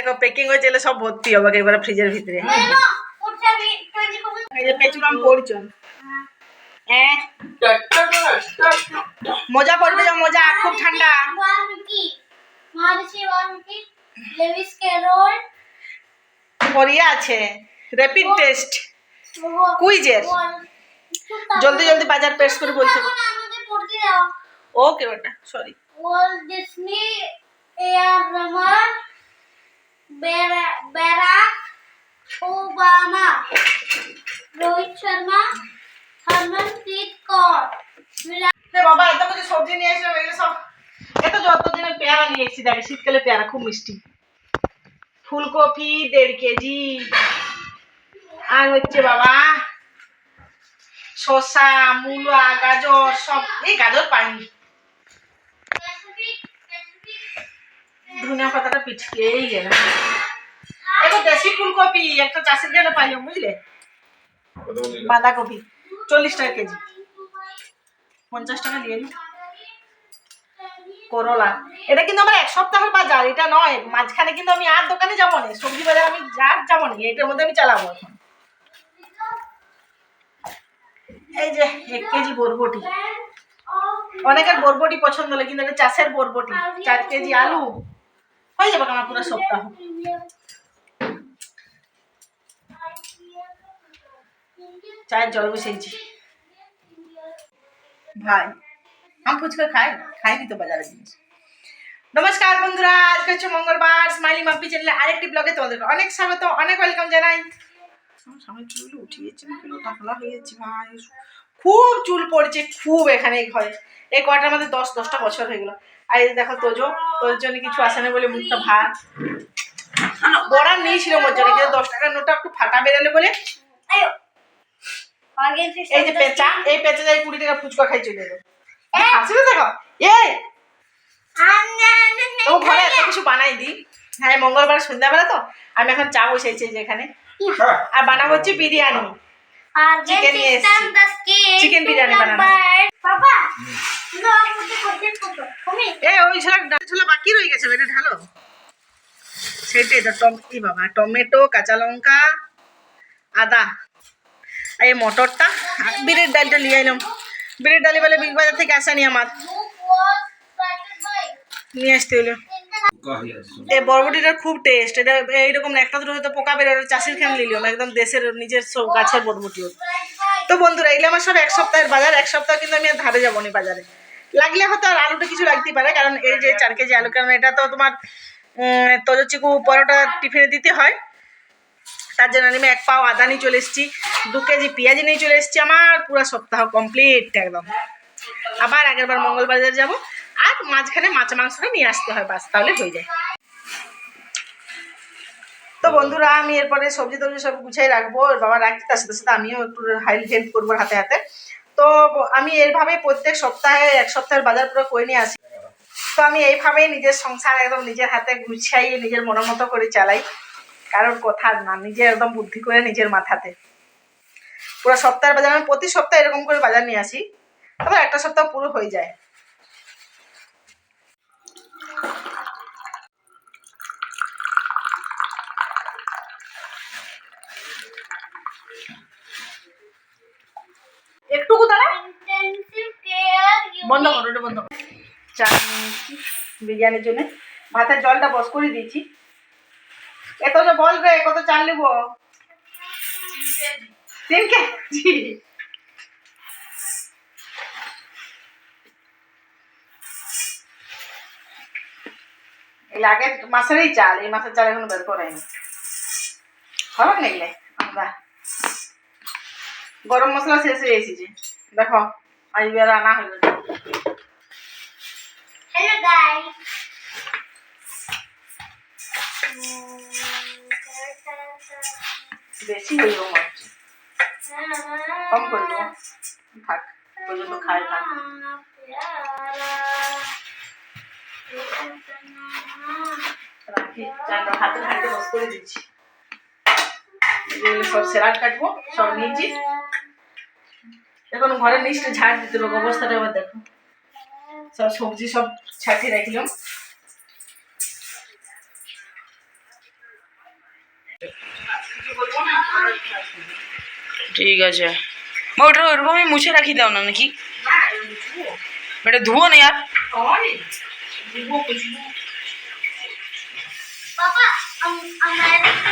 দেখো প্যাকিং হয়েছে এলে সব ভর্তি হবে একেবারে ফ্রিজের ভিতরে। যে পড়ছন হ্যাঁ। মজা পড়বে যে মজা খুব ঠান্ডা। পরিয়ে আছে। র্যাপিড টেস্ট কুইজের। জলদি জলদি বাজার পেশ করে হবে। ওকে বেটা sorry Walt Disney, A.R. Rahman, Bar- Barack Obama, Rohit Sharma, Harmanpreet Kaur, Virat রে বাবা এত কিছু সবজি নিয়ে এসে এগুলো সব এত যত পেয়ারা নিয়ে এসেছি শীতকালে পেয়ারা খুব মিষ্টি। ফুলকপি দেড় কেজি। আর হচ্ছে বাবা শসা মূলা গাজর সব এই গাজর পাইনি। ধনিয়া পাতাটা পিঠকেই গেল। এটা দেশি ফুলকপি একটা চাষের জন্য পাইলাম বুঝলে? বাঁধাকপি, চল্লিশ টাকা কেজি। পঞ্চাশ টাকা দিয়ে করলা। এটা কিন্তু আমার এক সপ্তাহের বাজার, এটা নয়। মাঝখানে কিন্তু আমি আর দোকানে যাব না, সবজি বাজার আমি যার যাব না, এটার মধ্যে আমি চালাবো এই যে এক কেজি বরবটি। অনেকের বরবটি পছন্দ হলে কিন্তু এটা চাষের বরবটি, চার কেজি আলু। হয়ে যাবে আমার পুরো সপ্তাহ। চায়ের জল বসিয়েছি। ভাই, আম ফুচকা খাই? খাইনি তো বাজারের জিনিস। নমস্কার বন্ধুরা, আজকে হচ্ছে মঙ্গলবার স্মাইলি মাম্পি চ্যানেলে আরেকটি ব্লগে তোমাদেরকে অনেক স্বাগত, অনেক ওয়েলকাম জানাই। আমার সামনে চুলগুলো উঠিয়েছে টাকলা হয়ে যাচ্ছে ভাই। খুব চুল পড়ছে খুব এখানে ঘরে। এই কয়টার মধ্যে দশ দশটা বছর হয়ে গেলো। আর এই দেখো তোজো তোর জন্য কিছু আসে না বলে মুখটা ভাত বড়া নিয়েছিল মোর জন্য কিন্তু দশ টাকার নোটটা একটু ফাটা বেরোলে বলে এই যে পেঁচা এই পেঁচা যাই কুড়ি টাকা ফুচকা খাই চলে এলো। হাসি না দেখো। এই! ও ঘরে এত কিছু বানাই দি। হ্যাঁ মঙ্গলবার সন্ধ্যাবেলা তো আমি এখন চা বসেছি যেখানে আর বানাবো হচ্ছে বিরিয়ানি। Chicken নিয়ে এসেছি। Chicken বিরিয়ানি বানানো। ওই ছোলা বাকি রয়ে গেছে এটা ঢালো। সেটাই তো টম এই বাবা টমেটো কাঁচা লঙ্কা আদা। এই মটরটা বিরের ডালটা নিয়ে এলাম। বিরের ডালি বলে বিগ বাজার থেকে আসেনি আমার। নিয়ে আসতে হলো। এই বরবটিটার খুব টেস্ট এটা এইরকম একটা দুটো হয়তো পোকা বেরোয় চাষির নিলাম একদম দেশের নিজের সব গাছের বরবটিও। তো বন্ধুরা এগুলো আমার সব এক সপ্তাহের বাজার, এক সপ্তাহ কিন্তু আমি আর ধারে যাব না বাজারে। লাগলে হয়তো আর আলুটা কিছু লাগতেই পারে, কারণ এই যে চার কেজি আলু, কারণ এটা তো তোমার তজো চিকু পরোটা টিফিনে দিতে হয়। তার জন্য আমি এক পাও আদা নিয়ে চলে এসেছি, দু কেজি পেঁয়াজ নিয়ে চলে এসেছি আমার, পুরো সপ্তাহ কমপ্লিট একদম। আবার আগের বার মঙ্গলবাজার যাব। মাঝখানে মাছ মাংসটা নিয়ে আসতে হয় বাস, তাহলে হয়ে যায়। তো বন্ধুরা, আমি এরপরে সবজি টবজি সব গুছাই রাখব বাবা রাখছি, তার সাথে সাথে আমিও একটু হেল্প করব হাতে হাতে। তো আমি এইভাবে প্রত্যেক সপ্তাহে, এক সপ্তাহের বাজার পুরো করে নিয়ে আসি। তো আমি এইভাবেই নিজের সংসার একদম নিজের হাতে গুছিয়ে নিজের মনের মতো করে চালাই। কারোর কথা না, নিজে একদম বুদ্ধি করে নিজের মাথাতে। পুরো সপ্তাহের বাজার, আমি প্রতি সপ্তাহে এরকম করে বাজার নিয়ে আসি। তবে একটা সপ্তাহ পুরো হয়ে যায়। একটুকু দাঁড়া বন্ধ করো ওটা বন্ধ করো। চাল নিয়েছি বিরিয়ানির জন্য। ভাতের জলটা বস করে দিয়েছি। এত যে বল রে কত চাল নেব? তিন কেজি। এই আগের মাসেরই চাল এই মাসের চাল এখনও বের করাইনি। হবে না এগুলো আমরা। গরম মশলা শেষ হয়ে এসেছে দেখো আজ বের আনা হয়ে গেছে hello guys. বেশি হয়ে মারছে কম করে থাক পর্যন্ত খাই থাক চালটা হাতে হাতে বস করে দিচ্ছি। সব স্যালাড কাটবো সব নিয়েছি। এখন ঘরের নিচটা ঝাড় দিতে হবে অবস্থাটা এবার দেখো। সব সবজি সব ছাটিয়ে রাখলাম। ঠিক আছে। মা ওটা ওরকমই মুছে রাখি দাও না নাকি? এটা ধুবো না আর Papa, ang ang meron ko